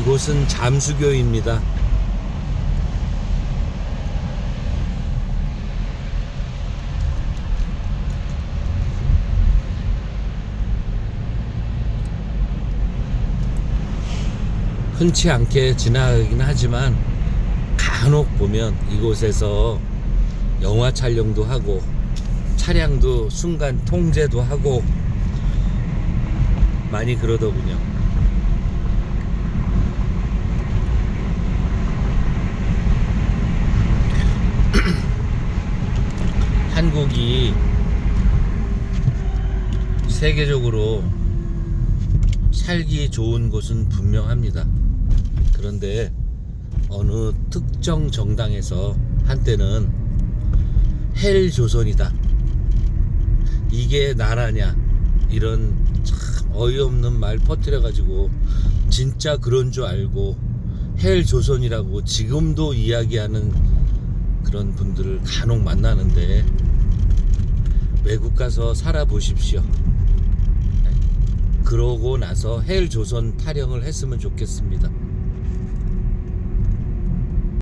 이곳은 잠수교입니다. 흔치 않게 지나가긴 하지만 간혹 보면 이곳에서 영화 촬영도 하고 차량도 순간 통제도 하고 많이 그러더군요. 한국이 세계적으로 살기 좋은 곳은 분명합니다. 그런데 어느 특정 정당에서 한때는 헬 조선이다. 이게 나라냐. 이런 참 어이없는 말 퍼뜨려가지고 진짜 그런 줄 알고 헬 조선이라고 지금도 이야기하는 그런 분들을 간혹 만나는데 외국 가서 살아보십시오. 그러고 나서 헬 조선 타령을 했으면 좋겠습니다.